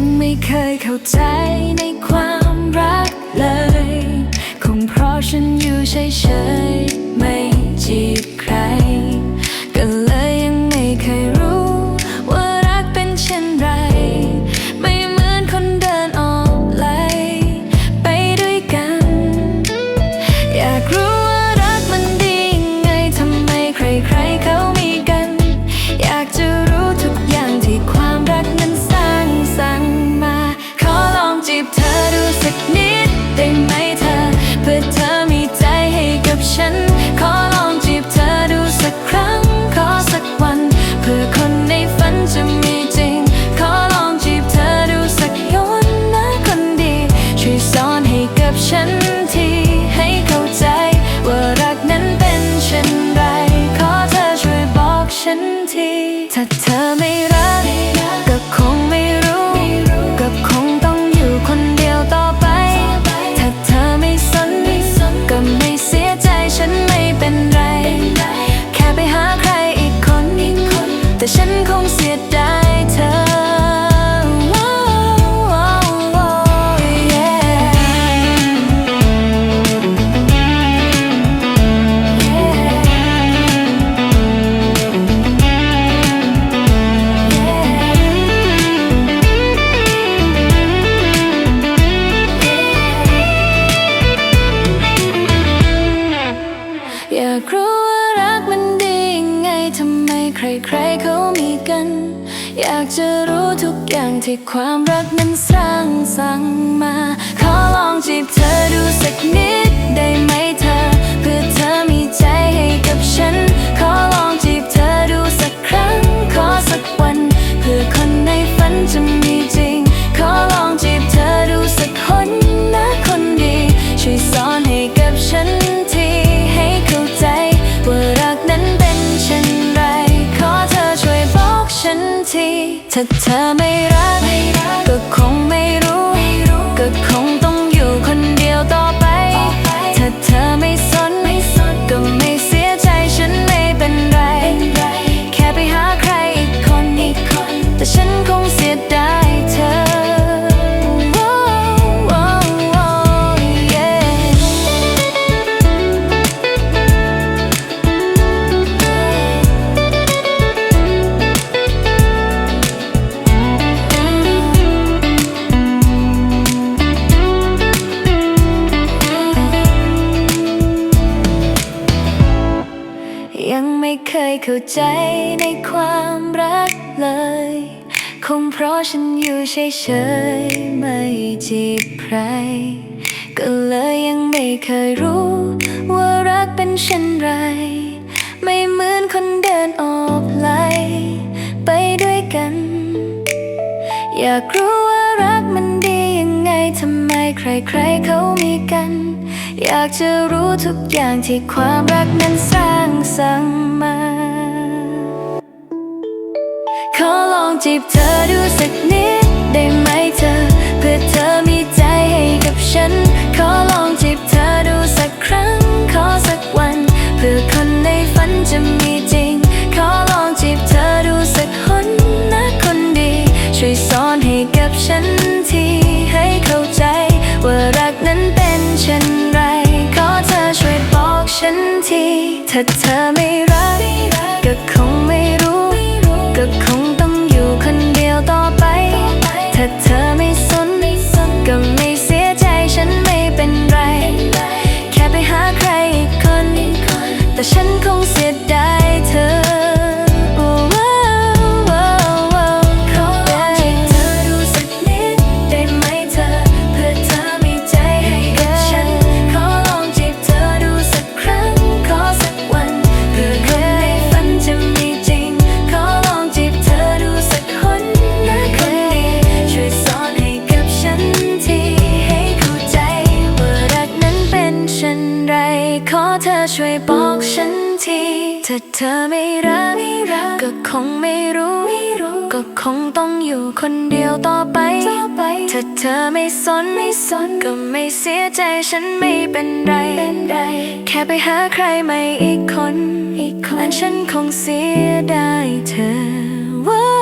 ังไม่เคยเข้าใจในความรักเลย คงเพราะฉันอยู่เฉยๆไม่จีบใคร อยากจะรู้ทุกอย่างที่ความรักนั้นสร้างสรรค์มา ขอลองจีบเธอดูสักนิดได้ไหมเธอ เพื่อเธอมีใจ ถ้าเธอไม่รักก็คงไม่รู้ ไม่เคยเข้าใจในความรักเลย คงเพราะฉันอยู่เฉยๆไม่จีบใคร ก็เลยยังไม่เคยรู้ ว่ารักเป็นเช่นไร ไม่เหมือนคนเดินออกไหลไปด้วยกัน อยากรู้ว่ารักมันดียังไงทำไมใครๆเขามีกัน อยากจะรู้ทุกอย่างที่ความรักนั้นสร้างสรรค์มา ขอลองจีบเธอดูสักนิด ถ้าเธอไม่ บอกฉันที ถ้าเธอไม่รักก็คงไม่รู้ ก็คงต้องอยู่คนเดียวต่อไป ถ้าเธอไม่สนก็ไม่เสียใจฉันไม่เป็นไร แค่ไปหาใครใหม่อีกคนและฉันคงเสียดายเธอว้า